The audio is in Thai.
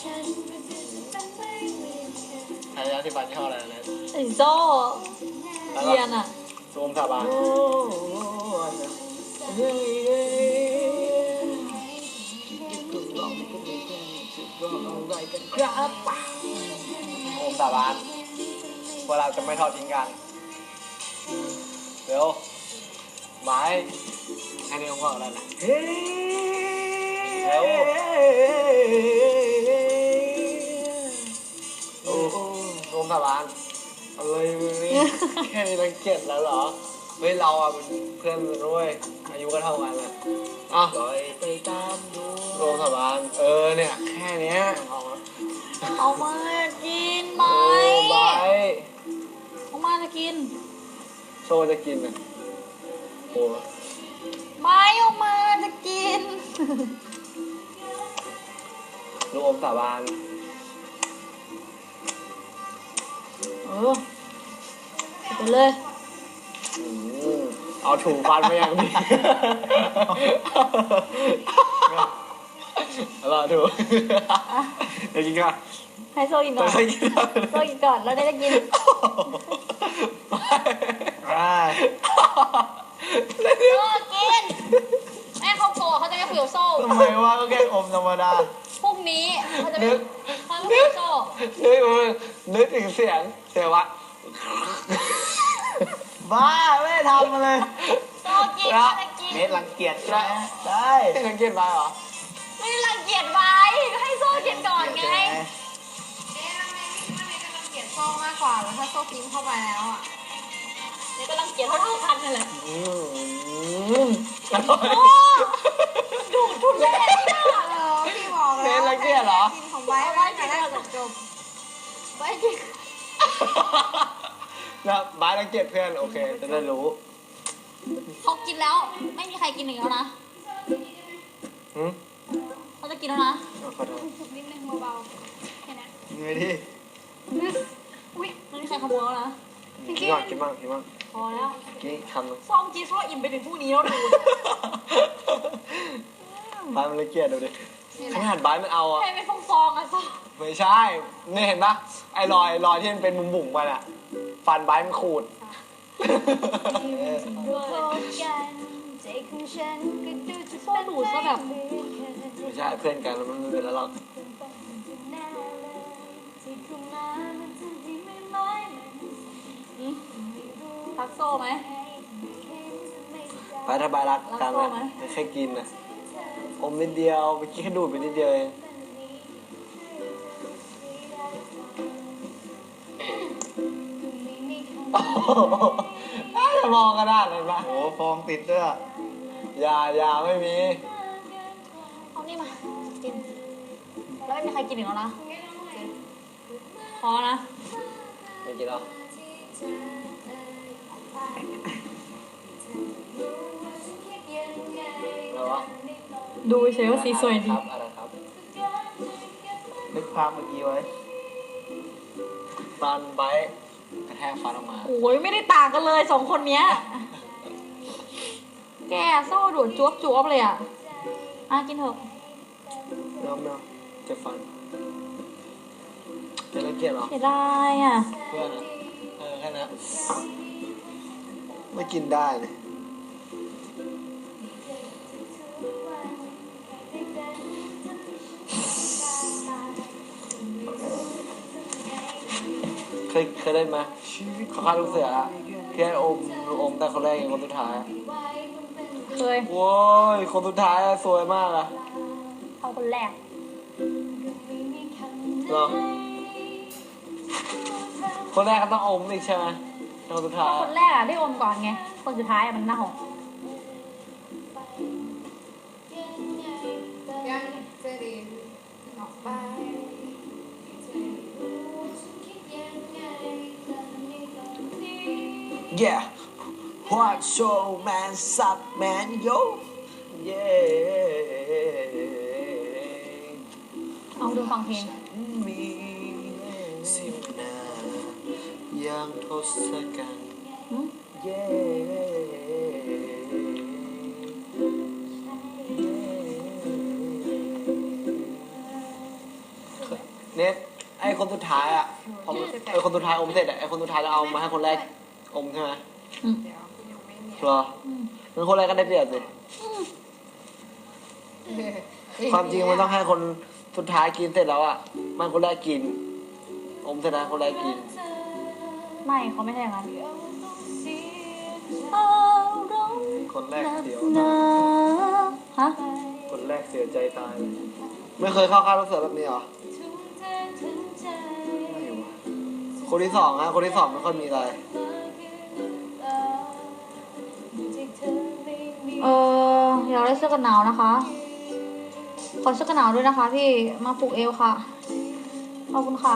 ใช้ยาที่ฟันยี่ห้ออะไรนะไอ้โซ่เยียนอะรวมสาบานโอ้เฮ้ยเฮ้ยถูกลองก็ไม่ได้ถูกลองอะไรกันครับรวมสาบานว่าเราจะไม่ทอดทิ้งกันเร็วไม้แค่นี้ผมก็ได้นะเฮ้ยเร็ว สาบานอะไรมึงนี่ แค่นี้รังเกียจแล้วเหรอเฮ้ยเราอะเป็นเพื่อนกันด้วยอายุก็เท่ากันเลยอะปล่อยไปตามดูรวมสาบานเออเนี่ยแค่เนี้ยเอามาเอามากินไหมเออบายเอามาจะกินโชว์จะกินอะโอ้ไม่เอามาจะกินรวมสาบาน เออไปเลยอืมเอาถุงฟันมาอย่างดีอร่อยถูกเดี๋ยวกินก่อนให้โซ่กินก่อนเดี๋ยวกินก่อนโซ่กินก่อนแล้วได้จะกินได้โซ่กินำไมว่าก็แค่อมธรรมดา พรุ่งนี้เขาจะไม่เขาไม่คุยกับโซ่นึกมึงนึกถึงเสียงเสียงวะ บ้าไม่ได้ทำมาเลยโซ่กินเขาจะกิน เม็ดรังเกียจใช่ไหมได้ที่สังเกตมาเหรอไม่ได้รังเกียจไว้ก็ให้โซ่กินก่อนไง เอ๊ะทำไมพี่ว่าเนยก็รังเกียจโซ่มากกว่าแล้วถ้าโซ่กินเข้าไปแล้วอะนี่ก็รังเกียจเท่าๆกันนั่นแหละอืมอร่อยโอ้ ไว้กินนะบายรังเกียจเพื่อนโอเค จะได้รู้เขากินแล้ว ไม่มีใครกินอีกแล้วนะหืมเขาจะกินแล้วนะเอาขอโทษๆนิดนึงเบาๆแค่นั้นเงยดิอุ้ยไม่มีใครขโมยแล้วนะกินบ้างกินบ้างกินบ้างพอแล้วกินอีกคำหนึงซองจีซ่ออิ่มไปถึงพรุ่งนี้แล้วดู บายมันรังเกียจดูดิ ขนาดบายมันเอาอะให้เป็นฟองๆอะซ่อไม่ใช่นี่เห็นปะไอ้รอยรอยที่มันเป็นมุมบุ๋งมันอะฟันบายมันขูดโซ่ดูดซะแบบไม่ใช่เพื่อนกันแล้วมันไม่เป็นแล้วหรอกอืมพักโซ่ไหมไปถ้าบายรักกันรักโซ่นะไหมไม่แค่กินนะ อมนิดเดียวไปกินแค่ดูดไปนิดเดียวเองโอ้โหจะมองกระดาษเลยปะโอ้ฟองติดด้วยอยาอยาไม่มีเอานี่มา กิน แล้วไม่มีใครกินอีกแล้วนะพอนะ ไม่กินแล้วแล้ว ดูเฉยว่าสีสวยดีครับอะไรครับ นึกภาพเมื่อกี้ไว้ฟันไบท์กระแทกฟันออกมา โอ้ยไม่ได้ต่างกันเลยสองคนเนี้ย แกโซ่ดูดจวบจวบๆเลยอะ อะกินเถอะเริ่มแล้วเจ็บฟันจะรังเกียจเหรอ เสียดายอะ เพื่อนอะเออแค่นั้นไม่กินได้เลย เคยเคยเล่นไหมเขาฆ่าลูกเสือละพี่ให้อมอมแต่คนแรกยังคนสุดท้ายเคยโว้ยคนสุดท้ายอะสวยมากอะเอาคนแรกเหรอคนแรกก็ต้องอมอีกใช่ไหมคนสุดท้ายคนแรกอะได้อมก่อนไง คนสุดท้ายอะมันหน้าหก แย่ What show man suck man yo เย้เอาดูฟังเพลง มีสิบนายังทศกัณฐ์หืมเย้เน็ตไอคนสุดท้ายอะพอไอคนสุดท้ายอมเสร็จอะไอคนสุดท้ายเราเอามาให้คนแรก อมใช่ไหมเดี๋ยวยังไม่มีเหรองั้นคนแรกก็ได้เปรียบสิ ความจริงมันต้องให้คนสุดท้ายกินเสร็จแล้วอะ มันคนแรกกิน อมเสร็จแล้วคนแรกกิน ไม่เขาไม่ใช่อย่างนั้นเอาร้องคนแรกเสียวนะฮะ คนแรกเสียใจตาย ไม่เคยเข้าค่ายลูกเสือแบบนี้เหรอไม่วะคนที่สองอะคนที่สองไม่ค่อยมีอะไร เอออยากได้เสื้อกันหนาวนะคะ ขอเสื้อกันหนาวด้วยนะคะ พี่มาปลุกเอวค่ะ ขอบคุณค่ะ